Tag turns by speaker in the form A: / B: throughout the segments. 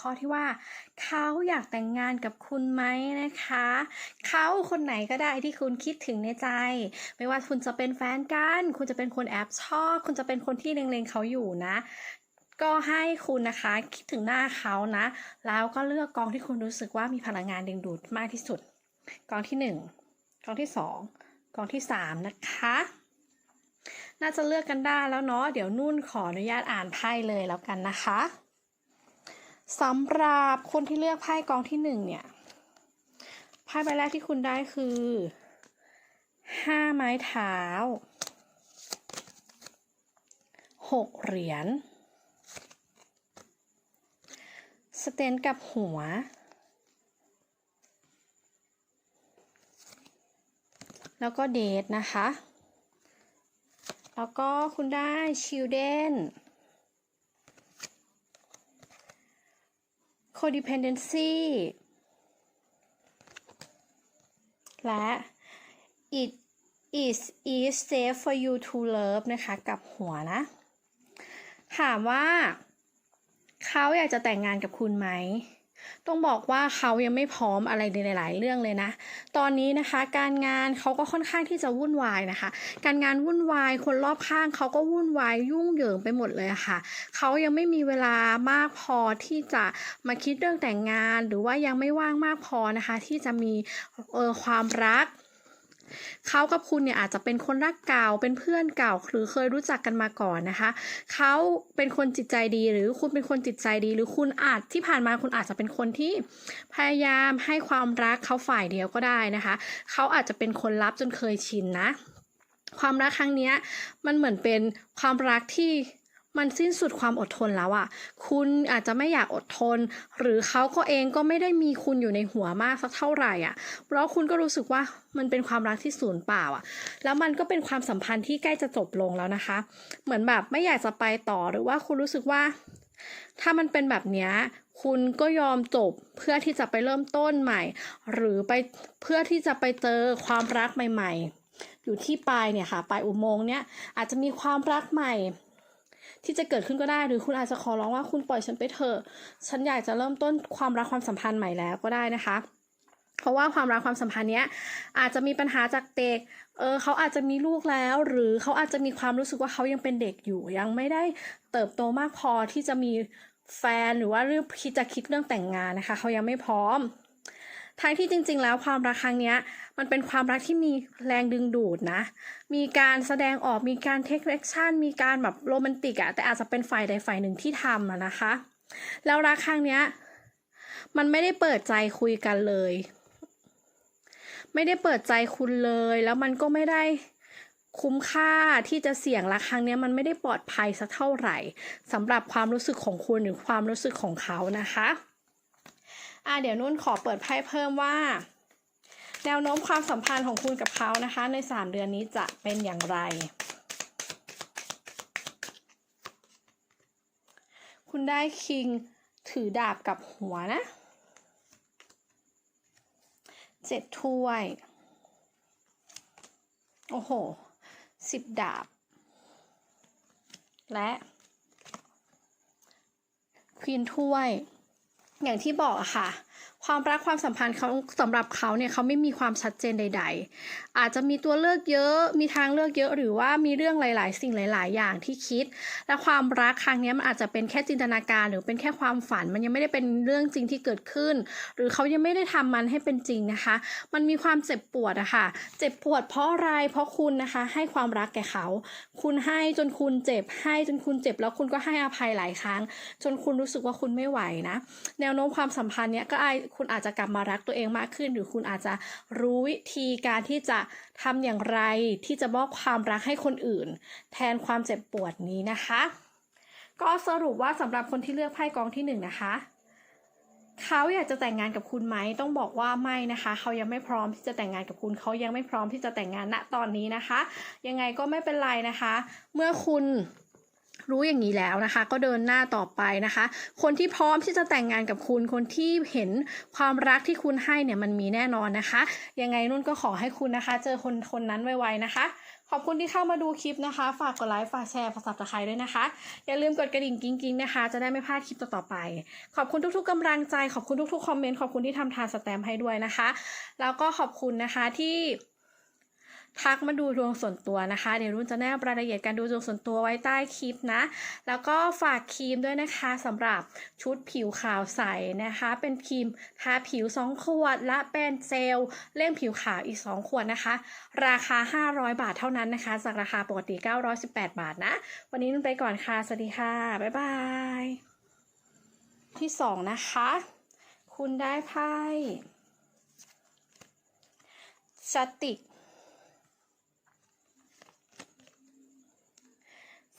A: ข้อที่ว่า เขาอยากแต่งงานกับคุณไหมนะคะ เขาคนไหนก็ได้ที่คุณคิดถึงในใจ ไม่ว่าคุณจะเป็นแฟนกัน คุณจะเป็นคนแอบชอบ คุณจะเป็นคนที่เล็งๆเขาอยู่นะก็ให้คุณนะคะคิดถึงหน้าเขานะ แล้วก็เลือกกองที่คุณรู้สึกว่ามีพลังงานดึงดูดมากที่สุด กองที่หนึ่งกองที่สองกองที่สามนะคะ น่าจะเลือกกันได้แล้วเนาะเดี๋ยวนุ่นขออนุญาตอ่านไพ่เลยแล้วกันนะคะ สำหรับคนที่เลือกไพ่กองที่หนึ่งเนี่ย ไพ่ใบแรกที่คุณได้คือห้าไม้เท้าหกเหรียญสเตนกับหัว แล้วก็เดทนะคะ แล้วก็คุณได้ children codependency และ it is is safe for you to love นะคะกับหัวนะ ถามว่า เขาอยากจะแต่งงานกับคุณไหม ต้องบอกว่าเขายังไม่พร้อมอะไรในหลาย ๆ เรื่องเลยนะ ตอนนี้นะคะ การงานเขาก็ค่อนข้างที่จะวุ่นวายนะคะ การงานวุ่นวายคนรอบข้างเขาก็วุ่นวายยุ่งเหยิงไปหมดเลยะค่ะ เขายังไม่มีเวลามากพอที่จะมาคิดเรื่องแต่งงาน หรือว่ายังไม่ว่างมากพอนะคะ ที่จะมีเออความรัก เขากับคุณเนี่ยอาจจะเป็นคนรักเก่าเป็นเพื่อนเก่าหรือเคยรู้จักกันมาก่อนนะคะเขาเป็นคนจิตใจดีหรือคุณเป็นคนจิตใจดี หรือคุณอาจที่ผ่านมาคุณอาจจะเป็นคนที่พยายามให้ความรักเขาฝ่ายเดียวก็ได้นะคะเขาอาจจะเป็นคนรับจนเคยชินนะ ความรักครั้งนี้มันเหมือนเป็นความรักที่ มันสิ้นสุดความอดทนแล้วอะ่ะ คุณอาจจะไม่อยากอดทน หรือเขาก็เองก็ไม่ได้มีคุณอยู่ในหัวมากสักเท่าไหร่อะ่ะเพราะคุณก็รู้สึกว่ามันเป็นความรักที่สูญเปล่าอะ่ะ แล้วมันก็เป็นความสัมพันธ์ที่ใกล้จะจบลงแล้วนะคะ เหมือนแบบไม่อยากจะไปต่อหรือว่าคุณรู้สึกว่า ถ้ามันเป็นแบบนี้คุณก็ยอมจบเพื่อที่จะไปเริ่มต้นใหม่ หรือไปเพื่อที่จะไปเจอความรักใหม่ ๆ อยู่ที่ปลายเนี่ยค่ะปลายอุโมงค์เนี่ยอาจจะมีความรักใหม่ ที่จะเกิดขึ้นก็ได้ หรือคุณอาจจะขอร้องว่าคุณปล่อยฉันไปเถอะฉันอยากจะเริ่มต้นความรักความสัมพันธ์ใหม่แล้วก็ได้นะคะ เพราะว่าความรักความสัมพันธ์เนี้ยอาจจะมีปัญหาจากเด็กเออเขาอาจจะมีลูกแล้ว หรือเขาอาจจะมีความรู้สึกว่าเขายังเป็นเด็กอยู่ ยังไม่ได้เติบโตมากพอที่จะมีแฟนหรือว่าเรื่องคิดจะคิดเรื่องแต่งงานนะคะ เขายังไม่พร้อม ทั้งที่จริง ๆ แล้วความรักครั้งนี้มันเป็นความรักที่มีแรงดึงดูดนะ มีการแสดงออกมีการเทคแอคชั่นมีการแบบโรแมนติกอะแต่อาจจะเป็นฝ่ายใดฝ่ายหนึ่งที่ทำอะนะคะ แล้วรักครั้งนี้มันไม่ได้เปิดใจคุยกันเลย ไม่ได้เปิดใจคุณเลย แล้วมันก็ไม่ได้คุ้มค่าที่จะเสี่ยงรักครั้งนี้มันไม่ได้ปลอดภัยสักเท่าไหร่สำหรับความรู้สึกของคุณหรือความรู้สึกของเขานะคะ อะเดี๋ยวนุ่นขอเปิดไพ่เพิ่มว่า แนวโน้มความสัมพันธ์ของคุณกับเขานะคะ ใน 3 เดือนนี้จะเป็นอย่างไร คุณได้คิงถือดาบกับหัวนะเจ็ดถ้วย โอ้โหสิบดาบ และควีนถ้วย อย่างที่บอกอะค่ะ ความรักความสัมพันธ์เขาสำหรับเขาเนี่ยเขาไม่มีความชัดเจนใด ๆ อาจจะมีตัวเลือกเยอะมีทางเลือกเยอะหรือว่ามีเรื่องหลาย ๆ สิ่งหลาย ๆ อย่างที่คิด และความรักครั้งนี้มันอาจจะเป็นแค่จินตนาการ หรือเป็นแค่ความฝัน มันยังไม่ได้เป็นเรื่องจริงที่เกิดขึ้น หรือเขายังไม่ได้ทำมันให้เป็นจริงนะคะ มันมีความเจ็บปวดอะค่ะเจ็บปวดเพราะอะไรเพราะคุณนะคะ ให้ความรักแก่เขา คุณให้จนคุณเจ็บ ให้จนคุณเจ็บ แล้วคุณก็ให้อภัยหลายครั้ง จนคุณรู้สึกว่าคุณไม่ไหวนะ แนวโน้มความสัมพันธ์เนี้ยก็คุณอาจจะกลับมารักตัวเองมากขึ้น หรือคุณอาจจะรู้วิธีการที่จะทำอย่างไรที่จะมอบความรักให้คนอื่น แทนความเจ็บปวดนี้นะคะ ก็สรุปว่าสำหรับคนที่เลือกไพ่กองที่หนึ่งนะคะเขาอยากจะแต่งงานกับคุณไหมต้องบอกว่าไม่นะคะ เขายังไม่พร้อมที่จะแต่งงานกับคุณ เขายังไม่พร้อมที่จะแต่งงานณตอนนี้นะคะ ยังไงก็ไม่เป็นไรนะคะ เมื่อคุณ รู้อย่างนี้แล้วนะคะ ก็เดินหน้าต่อไปนะคะ คนที่พร้อมที่จะแต่งงานกับคุณคนที่เห็นความรักที่คุณให้เนี่ยมันมีแน่นอนนะคะ ยังไงนุ่นก็ขอให้คุณนะคะ เจอคนคนนั้นไวๆนะคะ ขอบคุณที่เข้ามาดูคลิปนะคะ ฝากกดไลค์ฝากแชร์ฝากสับตะไคร้ด้วยนะคะ อย่าลืมกดกระดิ่งกิ้งๆนะคะ จะได้ไม่พลาดคลิปต่อๆไป ขอบคุณทุกๆกำลังใจขอบคุณทุกๆคอมเมนต์ขอบคุณที่ทำทานสแตมป์ให้ด้วยนะคะ แล้วก็ขอบคุณนะคะที่ ทักมาดูดวงส่วนตัวนะคะ เดี๋ยวรุ่นจะแนบรายละเอียดการดูดวงส่วนตัวไว้ใต้คลิปนะ แล้วก็ฝากครีมด้วยนะคะสำหรับชุดผิวขาวใสนะคะ เป็นครีมทาผิว 2 ขวด และเป็นเจลเล่มผิวขาวอีก 2 ขวดนะคะ ราคา 500 บาทเท่านั้นนะคะ จากราคาปกติ 918 บาทนะ วันนี้นุ่นไปก่อนค่ะ สวัสดีค่ะ บ๊ายบาย ที่ 2 นะคะ คุณได้ไพ่สติก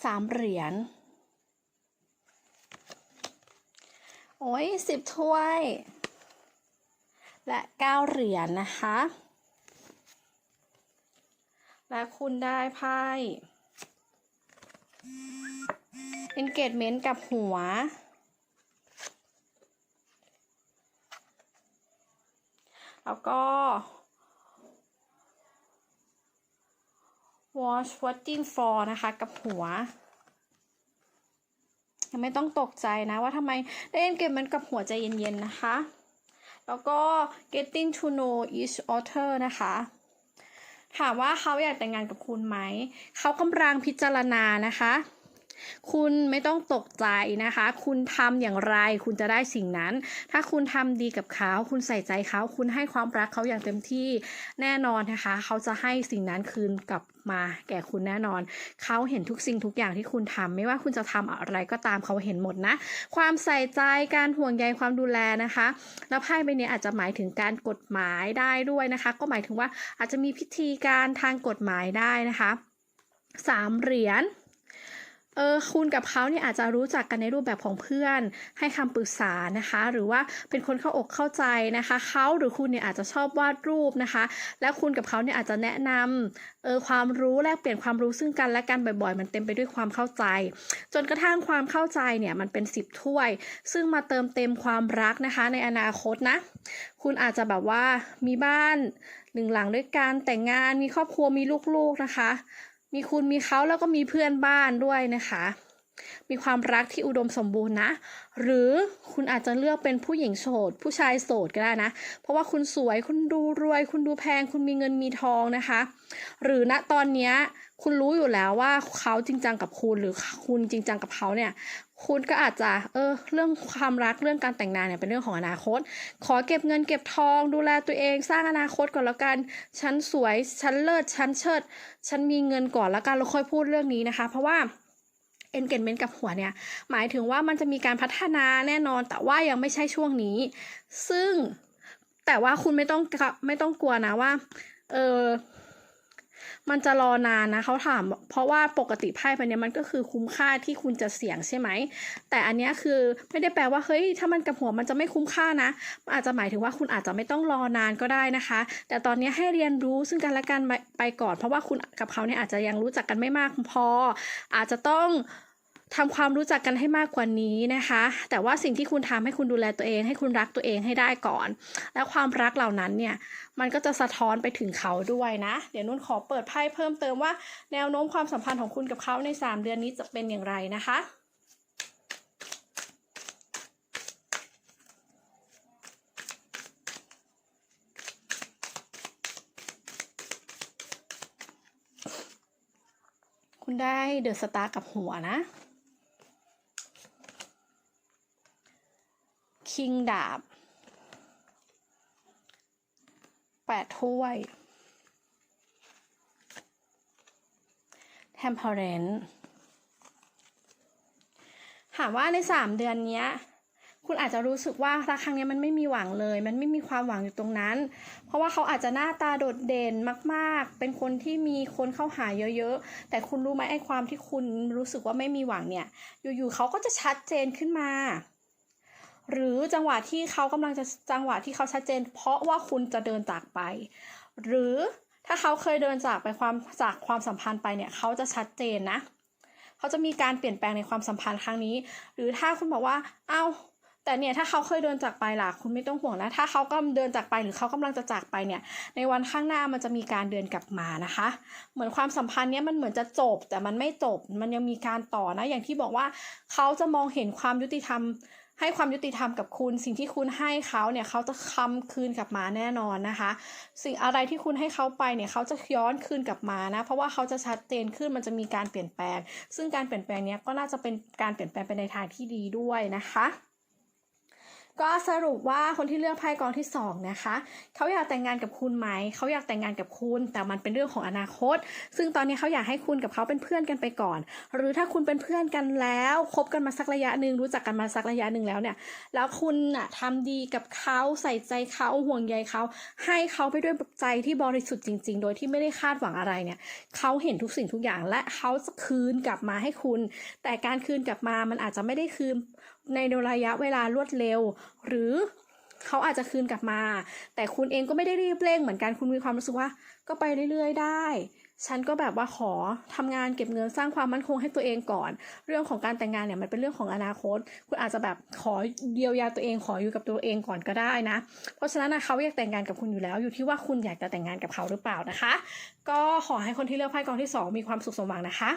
A: สามเหรียญ โอ้ยสิบถ้วย และเก้าเหรียญนนะคะ และคุณได้ไพ่ engagement กับหัว แล้วก็ watch watching for นะคะ กับหัว ยังไม่ต้องตกใจนะว่าทำไมได้เล่นเกมมันกับหัวใจเย็นๆนะคะ แล้วก็ getting to know each other นะคะถามว่าเขาอยากแต่งงานกับคุณไหม เขากำลังพิจารณานะคะ คุณไม่ต้องตกใจนะคะ คุณทำอย่างไร คุณจะได้สิ่งนั้น ถ้าคุณทำดีกับเขา คุณใส่ใจเขา คุณให้ความรักเขาอย่างเต็มที่แน่นอนนะคะ เขาจะให้สิ่งนั้นคืนกลับมาแก่คุณแน่นอน เขาเห็นทุกสิ่งทุกอย่างที่คุณทำไม่ว่าคุณจะทำอะไรก็ตามเขาเห็นหมดนะ ความใส่ใจการห่วงใยความดูแลนะคะ แล้วไพ่ใบนี้อาจจะหมายถึงการกฎหมายได้ด้วยนะคะ ก็หมายถึงว่าอาจจะมีพิธีการทางกฎหมายได้นะคะสามเหรียญ ออคุณกับเขาเนี่ยอาจจะรู้จักกันในรูปแบบของเพื่อน ให้คำปรึกษานะคะ หรือว่าเป็นคนเข้าอกเข้าใจนะคะเขาหรือคุณเนี่ยอาจจะชอบวาดรูปนะคะ แล้วคุณกับเขาเนี่ยอาจจะแนะนำเออความรู้แลกเปลี่ยนความรู้ซึ่งกันและกันบ่อยๆ มันเต็มไปด้วยความเข้าใจ จนกระทั่งความเข้าใจเนี่ยมันเป็นสิบถ้วย ซึ่งมาเติมเต็มความรักนะคะในอนาคตนะ คุณอาจจะแบบว่ามีบ้านหนึ่งหลังด้วยกันแต่งงานมีครอบครัวมีลูกๆนะคะ มีคุณมีเขาแล้วก็มีเพื่อนบ้านด้วยนะคะ มีความรักที่อุดมสมบูรณ์นะ หรือคุณอาจจะเลือกเป็นผู้หญิงโสด ผู้ชายโสดก็ได้นะ เพราะว่าคุณสวยคุณดูรวย คุณดูแพง คุณมีเงินมีทองนะคะ หรือณตอนนี้คุณรู้อยู่แล้วว่าเขาจริงจังกับคุณหรือคุณจริงจังกับเขาเนี่ย คุณก็อาจจะเออเรื่องความรักเรื่องการแต่งงานเนี่ยเป็นเรื่องของอนาคต ขอเก็บเงินเก็บทอง ดูแลตัวเองสร้างอนาคตก่อนแล้วกันฉันสวยฉันเลิศฉันเชิดฉันมีเงินก่อนแล้วกันแล้วค่อยพูดเรื่องนี้นะคะ เพราะว่า engagement กับหัวเนี่ย หมายถึงว่ามันจะมีการพัฒนาแน่นอน แต่ว่ายังไม่ใช่ช่วงนี้ ซึ่งแต่ว่าคุณไม่ต้องไม่ต้องกลัวนะว่า เออ มันจะรอนานนะเขาถาม เพราะว่าปกติไพ่ใบนี้มันก็คือคุ้มค่าที่คุณจะเสี่ยงใช่ไหม แต่อันนี้คือไม่ได้แปลว่าเฮ้ยถ้ามันกับหัวมันจะไม่คุ้มค่านะมันอาจจะหมายถึงว่าคุณอาจจะไม่ต้องรอนานก็ได้นะคะ แต่ตอนนี้ให้เรียนรู้ซึ่งกันและกันไปไปก่อน เพราะว่าคุณกับเขาเนี่ยอาจจะยังรู้จักกันไม่มากพอ อาจจะต้อง ทำความรู้จักกันให้มากกว่านี้นะคะ แต่ว่าสิ่งที่คุณทำให้คุณดูแลตัวเอง ให้คุณรักตัวเองให้ได้ก่อน แล้วความรักเหล่านั้นเนี่ย มันก็จะสะท้อนไปถึงเขาด้วยนะ เดี๋ยวนุ่นขอเปิดไพ่เพิ่มเติมว่าแนวโน้มความสัมพันธ์ของคุณกับเขาใน 3 เดือนนี้จะเป็นอย่างไรนะคะคุณได้เดอะสตาร์กับหัวนะ คิงดาบแปดถ้วย temperance ถามว่าในสามเดือนนี้คุณอาจจะรู้สึกว่ารักครั้งเนี้ยมันไม่มีหวังเลย มันไม่มีความหวังอยู่ตรงนั้น เพราะว่าเขาอาจจะหน้าตาโดดเด่นมากๆ เป็นคนที่มีคนเข้าหาเยอะๆ แต่คุณรู้ไหมไอ้ความที่คุณรู้สึกว่าไม่มีหวังเนี่ย อยู่ๆเขาก็จะชัดเจนขึ้นมา หรือจังหวะที่เขากำลังจะจังหวะที่เขาชัดเจน เพราะว่าคุณจะเดินจากไป หรือถ้าเขาเคยเดินจากไปความจากความสัมพันธ์ไปเนี่ยเขาจะชัดเจนนะเขาจะมีการเปลี่ยนแปลงในความสัมพันธ์ครั้งนี้ หรือถ้าคุณบอกว่าเอ้าแแต่เนี่ยถ้าเขาเคยเดินจากไปล่ะคุณไม่ต้องห่วงนะถ้าเขาก็เดินจากไปหรือเขากำลังจะจากไปเนี่ย ในวันข้างหน้ามันจะมีการเดินกลับมานะคะ เหมือนความสัมพันธ์เนี้ยมันเหมือนจะจบ แต่มันไม่จบ มันยังมีการต่อนะ อย่างที่บอกว่าเขาจะมองเห็นความยุติธรรม ให้ความยุติธรรมกับคุณ สิ่งที่คุณให้เขาเนี่ยเขาจะคำคืนกลับมาแน่นอนนะคะ สิ่งอะไรที่คุณให้เขาไปเนี่ยเขาจะย้อนคืนกลับมานะ เพราะว่าเขาจะชัดเจนขึ้นมันจะมีการเปลี่ยนแปลง ซึ่งการเปลี่ยนแปลงเนี้ยก็น่าจะเป็นการเปลี่ยนแปลงไปในทางที่ดีด้วยนะคะ ก็สรุปว่าคนที่เลือกไพ่กองที่สองนะคะเขาอยากแต่งงานกับคุณไหมเขาอยากแต่งงานกับคุณ แต่มันเป็นเรื่องของอนาคต ซึ่งตอนนี้เขาอยากให้คุณกับเขาเป็นเพื่อนกันไปก่อน หรือถ้าคุณเป็นเพื่อนกันแล้วคบกันมาสักระยะหนึ่งรู้จักกันมาสักระยะหนึ่งแล้วเนี่ย แล้วคุณน่ะทำดีกับเขาใส่ใจเขาห่วงใยเขาให้เขาไปด้วยใจที่บริสุทธิ์จริง ๆ โดยที่ไม่ได้คาดหวังอะไรเนี่ยเขาเห็นทุกสิ่งทุกอย่างและเขาจะคืนกลับมาให้คุณ แต่การคืนกลับมามันอาจจะไม่ได้คืนในระยะเวลารวดเร็ว หรือเขาอาจจะคืนกลับมา แต่คุณเองก็ไม่ได้รีบเร่งเหมือนกันคุณมีความรู้สึกว่า ก็ไปเรื่อยๆ ได้ ฉันก็แบบว่าขอทำงานเก็บเงินสร้างความมั่นคงให้ตัวเองก่อน เรื่องของการแต่งงานเนี่ยมันเป็นเรื่องของอนาคต คุณอาจจะแบบขอเยียวยาตัวเองขออยู่กับตัวเองก่อนก็ได้นะ เพราะฉะนั้นนะเขาอยากแต่งงานกับคุณอยู่แล้ว อยู่ที่ว่าคุณอยากจะแต่งงานกับเขาหรือเปล่านะคะ ก็ขอให้คนที่เลือกไพ่กองที่สองมีความสุขสมหวังนะคะ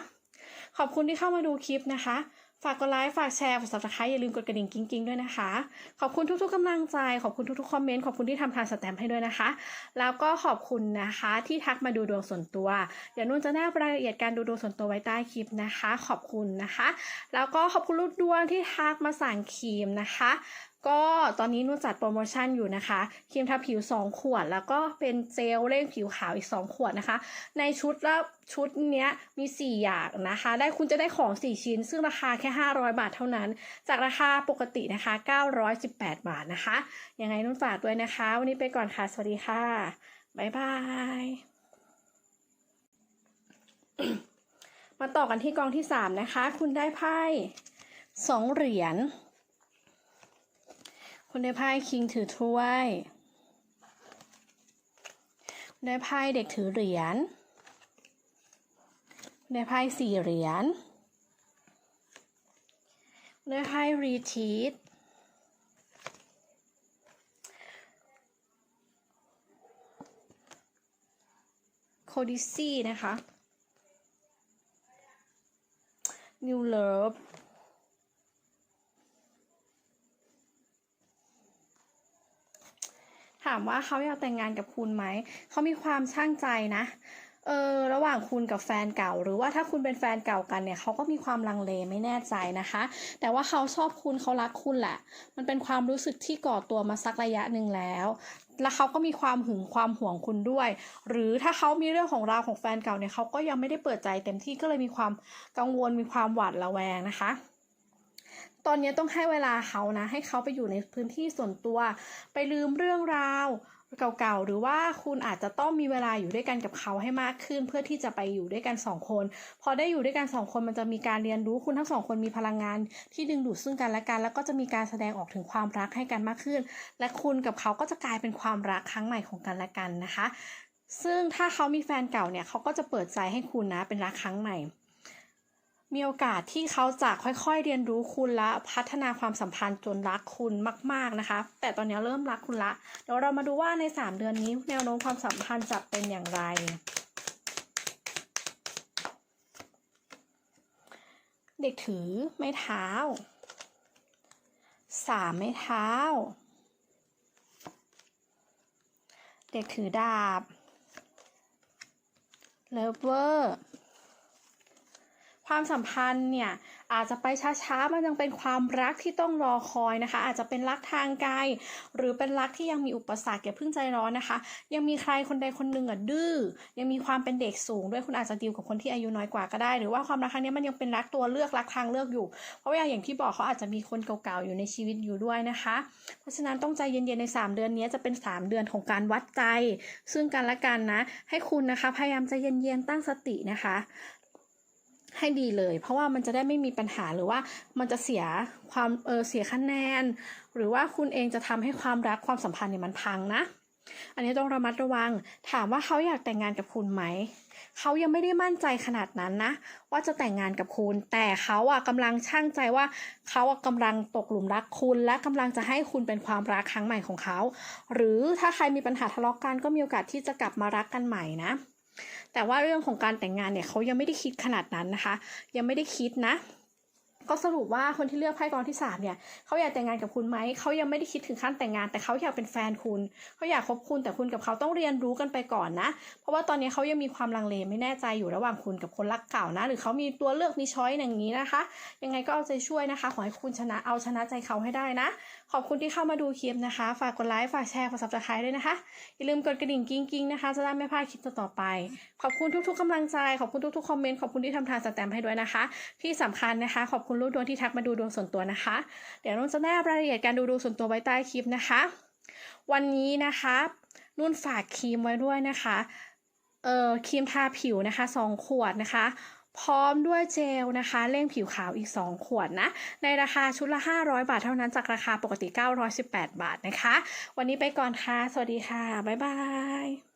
A: ขอบคุณที่เข้ามาดูคลิปนะคะ ฝากกดไลค์ฝากแชร์ฝากสับสไครต์อย่าลืมกดกระดิ่งกิ้งๆด้วยนะคะ ขอบคุณทุกๆกำลังใจ ขอบคุณทุกๆคอมเมนต์ขอบคุณที่ทำทานสแตมป์ให้ด้วยนะคะ แล้วก็ขอบคุณนะคะที่ทักมาดูดวงส่วนตัวเดี๋ยวนุ่นจะแนบรายละเอียดการดูดวงส่วนตัวไว้ใต้คลิปนะคะ ขอบคุณนะคะ แล้วก็ขอบคุณลูกดวงที่ทักมาสั่งครีมนะคะ ก็ตอนนี้นุ่นจัดโปรโมชั่นอยู่นะคะครีมทาผิว 2 ขวด แล้วก็เป็นเจลเร่งผิวขาวอีก 2 ขวดนะคะ ในชุดแล้วชุดเนี้ยมี 4 อย่างนะคะ ได้คุณจะได้ของ 4 ชิ้น ซึ่งราคาแค่ 500 บาทเท่านั้น จากราคาปกตินะคะ 918 บาทนะคะ ยังไงนุ่นฝากด้วยนะคะ วันนี้ไปก่อนค่ะ สวัสดีค่ะ บ๊ายบาย มาต่อกันที่กองที่ 3 นะคะ คุณได้ไพ่สองเหรียญ คุณได้ไพ่คิงถือถ้วย คุณได้ไพ่เด็กถือเหรียญ คุณได้ไพ่สี่เหรียญ คุณได้ไพ่รีทีทโคดิซี่นะคะ New Love ามว่าเขาอยากแต่งงานกับคุณไหม เขามีความช่างใจนะ เออ ระหว่างคุณกับแฟนเก่า หรือว่าถ้าคุณเป็นแฟนเก่ากันเนี่ยเขาก็มีความลังเลไม่แน่ใจนะคะ แต่ว่าเขาชอบคุณเขารักคุณแหละ มันเป็นความรู้สึกที่ก่อตัวมาสักระยะหนึ่งแล้ว แล้วเขาก็มีความหึงความห่วงคุณด้วย หรือถ้าเขามีเรื่องของราวของแฟนเก่าเนี่ยเขาก็ยังไม่ได้เปิดใจเต็มที่ก็เลยมีความกังวลมีความหวาดระแวงนะคะ ตอนนี้ต้องให้เวลาเขานะ ให้เขาไปอยู่ในพื้นที่ส่วนตัว ไปลืมเรื่องราวเก่าๆ หรือว่าคุณอาจจะต้องมีเวลาอยู่ด้วยกันกับเขาให้มากขึ้น เพื่อที่จะไปอยู่ด้วยกันสองคน พอได้อยู่ด้วยกันสองคนมันจะมีการเรียนรู้คุณทั้งสองคนมีพลังงาน ที่ดึงดูดซึ่งกันและกัน แล้วก็จะมีการแสดงออกถึงความรักให้กันมากขึ้น และคุณกับเขาก็จะกลายเป็นความรักครั้งใหม่ของกันและกันนะคะ ซึ่งถ้าเขามีแฟนเก่าเนี่ยเขาก็จะเปิดใจให้คุณนะเป็นรักครั้งใหม่ มีโอกาสที่เขาจะค่อยๆเรียนรู้คุณและพัฒนาความสัมพันธ์จนรักคุณมาก ๆนะคะ แต่ตอนนี้เริ่มรักคุณละเดี๋ยวเรามาดูว่าใน 3 เดือนนี้แนวโน้มความสัมพันธ์จะเป็นอย่างไร เด็กถือไม้เท้าสามไม้เท้า เด็กถือดาบเลิฟเวอร์ ความสัมพันธ์เนี่ยอาจจะไปช้าๆ มันยังเป็นความรักที่ต้องรอคอยนะคะ อาจจะเป็นรักทางไกลหรือเป็นรักที่ยังมีอุปสรรคอย่าเพิ่งใจร้อนนะคะ ยังมีใครคนใดคนหนึ่งอะดื้อยังมีความเป็นเด็กสูงด้วยคุณอาจจะดีลกับคนที่อายุน้อยกว่าก็ได้ หรือว่าความรักครั้งนี้มันยังเป็นรักตัวเลือกรักทางเลือกอยู่ เพราะว่าอย่างที่บอกเขาอาจจะมีคนเก่าๆอยู่ในชีวิตอยู่ด้วยนะคะ เพราะฉะนั้นต้องใจเย็นๆใน 3 เดือนนี้จะเป็น 3 เดือนของการวัดใจ ซึ่งกันและกันนะ ให้คุณนะคะพยายามใจเย็นๆตั้งสตินะคะ ให้ดีเลย เพราะว่ามันจะได้ไม่มีปัญหาหรือว่ามันจะเสียความเออเสียคะแนน หรือว่าคุณเองจะทำให้ความรักความสัมพันธ์เนี่ยมันพังนะ อันนี้ต้องระมัดระวัง ถามว่าเขาอยากแต่งงานกับคุณไหมเขายังไม่ได้มั่นใจขนาดนั้นนะ ว่าจะแต่งงานกับคุณ แต่เขาอะกำลังช่างใจว่าเขาอะกำลังตกหลุมรักคุณ และกำลังจะให้คุณเป็นความรักครั้งใหม่ของเขา หรือถ้าใครมีปัญหาทะเลาะกันก็มีโอกาสที่จะกลับมารักกันใหม่นะ แต่ว่าเรื่องของการแต่งงานเนี่ยเขายังไม่ได้คิดขนาดนั้นนะคะ ยังไม่ได้คิดนะ ก็สรุปว่าคนที่เลือกไพ่กองที่สามเนี่ยเขาอยากแต่งงานกับคุณไหมเขายังไม่ได้คิดถึงขั้นแต่งงาน แต่เขาอยากเป็นแฟนคุณเขาอยากคบคุณแต่คุณกับเขาต้องเรียนรู้กันไปก่อนนะ เพราะว่าตอนนี้เขายังมีความลังเลไม่แน่ใจอยู่ระหว่างคุณกับคนรักเก่านะ หรือเขามีตัวเลือกมีช้อยอย่างนี้นะคะ ยังไงก็เอาใจช่วยนะคะ ขอให้คุณชนะเอาชนะใจเขาให้ได้นะ ขอบคุณที่เข้ามาดูคลิปนะคะ ฝากกดไลค์ฝากแชร์ฝากซับสไครต์ด้วยนะคะอย่าลืมกดกระดิ่งกิ้งกิ้งนะคะจะได้ไม่พลาดคลิปต่อๆไป ขอบคุณทุกๆกำลังใจขอบคุณทุกๆคอมเมนต์ขอบคุณที่ทำทานสแตมป์ให้ด้วยนะคะ ที่สำคัญนะคะขอบคุณลูกดวงที่ทักมาดูดวงส่วนตัวนะคะ เดี๋ยวนุ่นจะแนบรายละเอียดการดูดวงส่วนตัวไว้ใต้คลิปนะคะ วันนี้นะคะนุ่นฝากครีมไว้ด้วยนะคะ เอ่อครีมทาผิวนะคะสองขวดนะคะ พร้อมด้วยเจลนะคะเร่งผิวขาวอีก 2 ขวดนะ ในราคาชุดละ 500 บาทเท่านั้นจากราคาปกติ 918 บาทนะคะ วันนี้ไปก่อนค่ะ สวัสดีค่ะ บ๊ายบาย